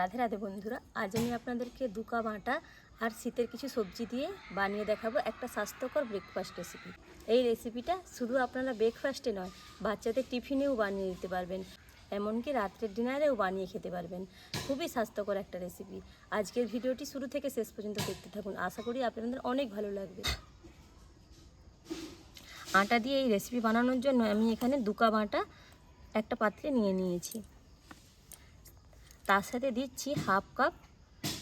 রাধে রাধে বন্ধুরা, আজ আমি আপনাদেরকে দু কাপ আটা আর শীতের কিছু সবজি দিয়ে বানিয়ে দেখাবো একটা স্বাস্থ্যকর ব্রেকফাস্ট রেসিপি এই রেসিপিটা শুধু আপনারা ব্রেকফাস্টে নয়, বাচ্চাদের টিফিনেও বানিয়ে দিতে পারবেন, এমনকি রাত্রের ডিনারেও বানিয়ে খেতে পারবেন। খুবই স্বাস্থ্যকর একটা রেসিপি আজকের ভিডিওটি শুরু থেকে শেষ পর্যন্ত দেখতে থাকুন। আশা করি আপনাদের অনেক ভালো লাগবে। আটা দিয়ে এই রেসিপি বানানোর জন্য আমি এখানে দু কাপ আটা একটা পাত্রে নিয়ে নিয়েছি। তার সাথে দিচ্ছি হাফ কাপ,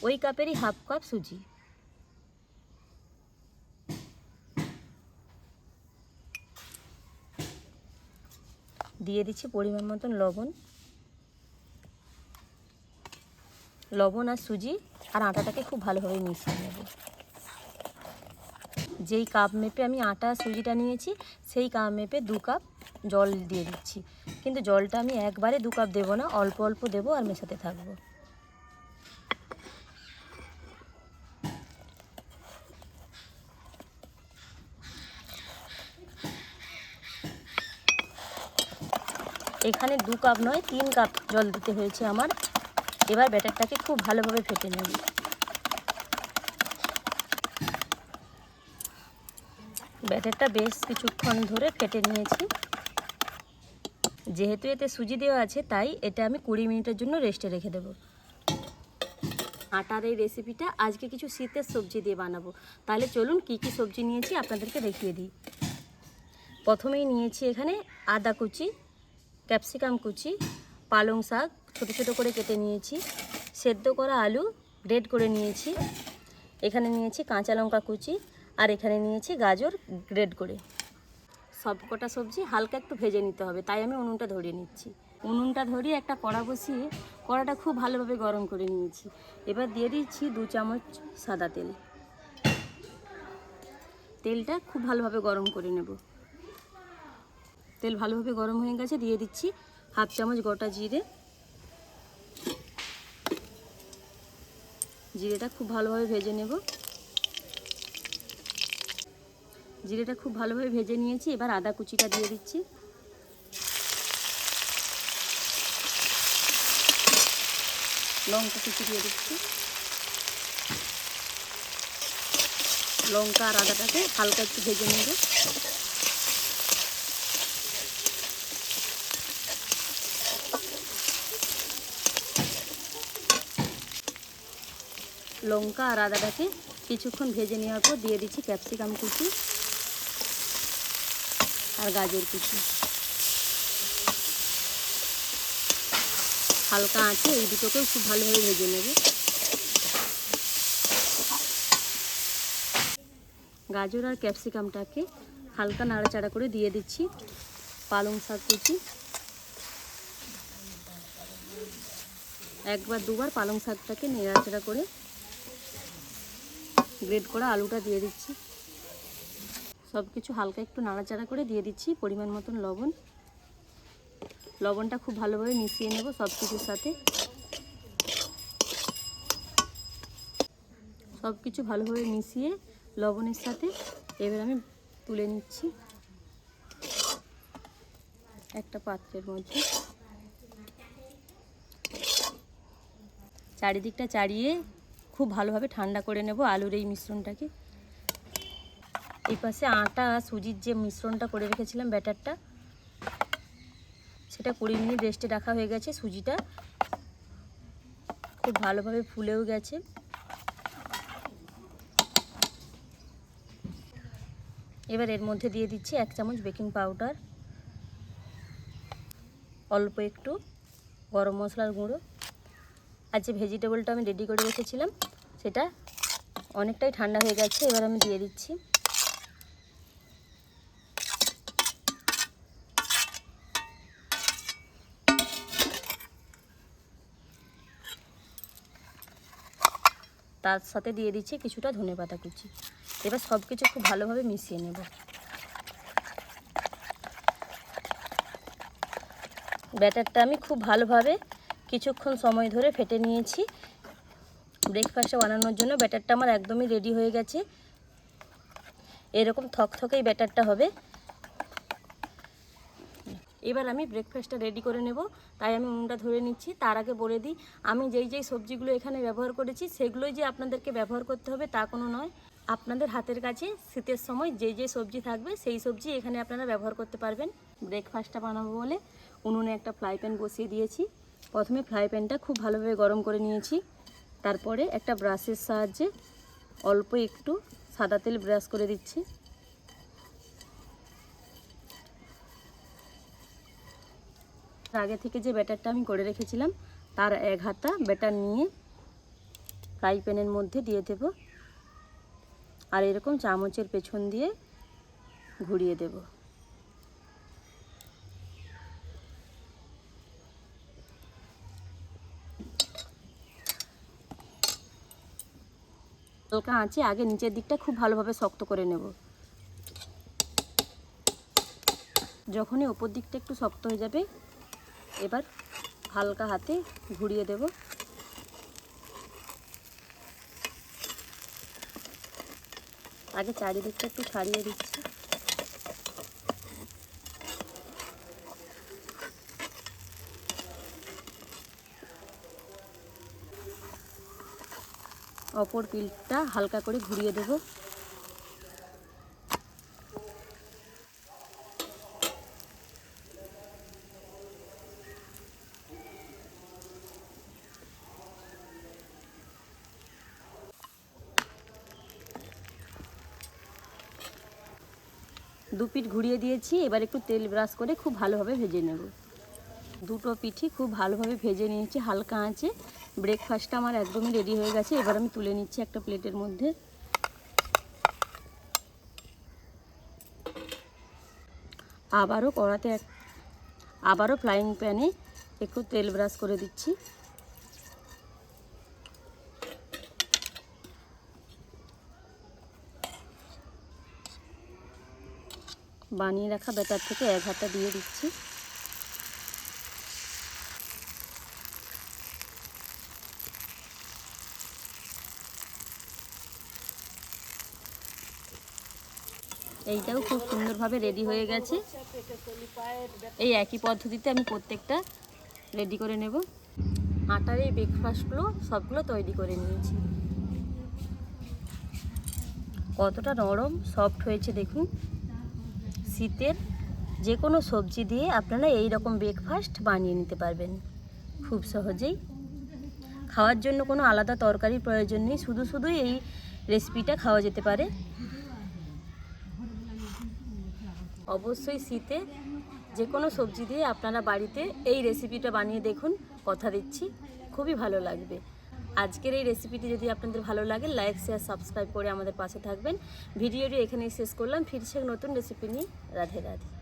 ওই কাপেরই হাফ কাপ সুজি। দিয়ে দিচ্ছি পরিমাণ মতন লবণ। লবণ আর সুজি আর আটাটাকে খুব ভালোভাবে মিশিয়ে নেব। যেই কাপ মেপে আমি আটা সুজিটা নিয়েছি, সেই কাপ মেপে দু কাপ জল দিয়ে দিচ্ছি। কিন্তু জলটা আমি একবারে দু কাপ দেবো না, অল্প অল্প দেবো আর মেশাতে থাকব। এখানে দু কাপ নয়, তিন কাপ জল দিতে হয়েছে আমার। এবার ব্যাটারটাকে খুব ভালোভাবে ফেটে নেব। ব্যাটারটা বেশ কিছুক্ষণ ধরে ফেটে নিয়েছি। যেহেতু এতে সুজি দেওয়া আছে, তাই এটা আমি কুড়ি মিনিটের জন্য রেস্টে রেখে দেবো। আটার এই রেসিপিটা আজকে কিছু শীতের সবজি দিয়ে বানাবো। তাহলে চলুন কি কি সবজি নিয়েছি আপনাদেরকে দেখিয়ে দিই। প্রথমেই নিয়েছি এখানে আদা কুচি, ক্যাপসিকাম কুচি, পালং শাক, ছোটো ছোটো করে কেটে নিয়েছি, সেদ্ধ করা আলু গ্রেড করে নিয়েছি। এখানে নিয়েছি কাঁচা লঙ্কা কুচি, আর এখানে নিয়েছি গাজর গ্রেড করে। সব কটা সবজি হালকা একটু ভেজে নিতে হবে, তাই আমি উনুনটা ধরিয়ে নিচ্ছি। উনুনটা ধরিয়ে একটা কড়া বসিয়ে কড়াটা খুব ভালোভাবে গরম করে নিয়েছি। এবার দিয়ে দিচ্ছি দু চামচ সাদা তেল। তেলটা খুব ভালোভাবে গরম করে নেব। তেল ভালোভাবে গরম হয়ে গেছে, দিয়ে দিচ্ছি হাফ চামচ গোটা জিরে। জিরেটা খুব ভালোভাবে ভেজে নেব। জিরেটা খুব ভালোভাবে ভেজে নিয়েছি, এবার আদা কুচিটা দিয়ে দিচ্ছি। লঙ্কা কুচি দিয়ে দিচ্ছি। লঙ্কা আর আদাটাকে হালকা একটু ভেজে নেব। লঙ্কা আর আদাটাকে কিছুক্ষণ ভেজে নেওয়ার পর দিয়ে দিচ্ছি ক্যাপসিকাম কুচি। আর গাজর কুচি। হালকা আঁচে এই দুটোকেও খুব ভালোভাবে ভেজে নেবে। গাজর আর ক্যাপসিকামটাকে হালকা নাড়াচাড়া করে দিয়ে দিচ্ছি পালং শাক কুচি। একবার দুবার পালং শাকটাকে নেড়াচাড়া করে গ্রেড করা আলুটা দিয়ে দিচ্ছি। সব কিছু হালকা একটু নাড়াচাড়া করে দিয়ে দিচ্ছি, পরিমাণ মতন লবণ। লবণটা খুব ভালোভাবে মিশিয়ে নেব সব কিছুর সাথে। সব কিছু ভালোভাবে মিশিয়ে লবণের সাথে এবার আমি তুলে নিচ্ছি একটা পাত্রের মধ্যে। চারিদিকটা চাড়িয়ে খুব ভালোভাবে ঠান্ডা করে নেব আলুর এই মিশ্রণটাকে। এই পাশে আটা আর সুজির যে মিশ্রণটা করে রেখেছিলাম ব্যাটারটা, সেটা কুড়ি মিনিট রেস্টে রাখা হয়ে গেছে সুজিটা। খুব ভালোভাবে ফুলেও গেছে। এবার এর মধ্যে দিয়ে দিচ্ছি এক চামচ বেকিং পাউডার, অল্প একটু গরম মশলার গুঁড়ো। আর যে ভেজিটেবলটা আমি রেডি করে রেখেছিলাম, সেটা অনেকটাই ঠান্ডা হয়ে গেছে, এবার আমি দিয়ে দিচ্ছি। তার সাথে দিয়ে দিচ্ছি কিছুটা ধনে পাতা কুচি। এবার সব কিছু খুব ভালোভাবে মিশিয়ে নেব। ব্যাটারটা আমি খুব ভালোভাবে কিছুক্ষণ সময় ধরে ফেটে নিয়েছি। ব্রেকফাস্টে বানানোর জন্য ব্যাটারটা আমার একদমই রেডি হয়ে গেছে। এরকম থকথকেই ব্যাটারটা হবে। এবার আমি ব্রেকফাস্টটা রেডি করে নেব। তাই আমি উনুনটা ধরে নিচ্ছি। তার আগে বলে দিই, আমি যেই যেই সবজিগুলো এখানে ব্যবহার করেছি, সেগুলোই যে আপনাদেরকে ব্যবহার করতে হবে তা কোনো নয়। আপনাদের হাতের কাছে শীতের সময় যে যে সবজি থাকবে, সেই সবজি এখানে আপনারা ব্যবহার করতে পারবেন। ব্রেকফাস্টটা বানাবো বলে উনুনে একটা ফ্রাই প্যান বসিয়ে দিয়েছি। প্রথমে ফ্রাই প্যানটা খুব ভালোভাবে গরম করে নিয়েছি। তারপরে একটা ব্রাশের সাহায্যে অল্প একটু সাদা তেল ব্রাশ করে দিচ্ছি। আগে থেকে যে ব্যাটারটা আমি করে রেখেছিলাম, তার এক হাতা ব্যাটার নিয়ে ফ্রাই প্যানের মধ্যে দিয়ে দেব। আর এরকম চামচের পেছন দিয়ে ঘুরিয়ে দেব। হালকা আঁচে আগে নিচের দিকটা খুব ভালোভাবে শক্ত করে নেব। যখনই ওপর দিকটা একটু শক্ত হয়ে যাবে এবার হালকা হাতে ঘুরিয়ে দেব। আগে চারিদিকটা একটু ছাড়িয়ে দিচ্ছি। অপর পিলটা হালকা করে ঘুরিয়ে দেব। দু পিঠ ঘুরিয়ে দিয়েছি, এবার একটু তেল ব্রাশ করে খুব ভালোভাবে ভেজে নেব। দুটো পিঠি খুব ভালোভাবে ভেজে নিয়েছি, হালকা আঁচে। ব্রেকফাস্টটা আমার একদমই রেডি হয়ে গেছে, এবার আমি তুলে নিচ্ছি একটা প্লেটের মধ্যে। আবারও কড়াতে আবারও ফ্রাইং প্যানে একটু তেল ব্রাশ করে দিচ্ছি। বানিয়ে রাখা, ব্যাটার থেকে এক হাতা দিয়ে দিচ্ছি। এইটাও খুব সুন্দরভাবে রেডি হয়ে গেছে। এই একই পদ্ধতিতে আমি প্রত্যেকটা রেডি করে নেব। আটার এই ব্রেকফাস্টগুলো সবগুলো তৈরি করে নিয়েছি। কতটা নরম সফট হয়েছে দেখুন। শীতের যে কোনো সবজি দিয়ে আপনারা এই রকম ব্রেকফাস্ট বানিয়ে নিতে পারবেন। খুব সহজেই। খাওয়ার জন্য কোনো আলাদা তরকারির প্রয়োজন নেই, শুধু শুধুই এই রেসিপিটা খাওয়া যেতে পারে। অবশ্যই শীতে যে কোনো সবজি দিয়ে আপনারা বাড়িতে এই রেসিপিটা বানিয়ে দেখুন, কথা দিচ্ছি। খুবই ভালো লাগবে। আজকের এই রেসিপিটি যদি আপনাদের ভালো লাগে লাইক শেয়ার সাবস্ক্রাইব করে আমাদের পাশে থাকবেন। ভিডিওটি এখানেই শেষ করলাম। ফিরছে নতুন রেসিপি নিয়ে। রাধে রাধে।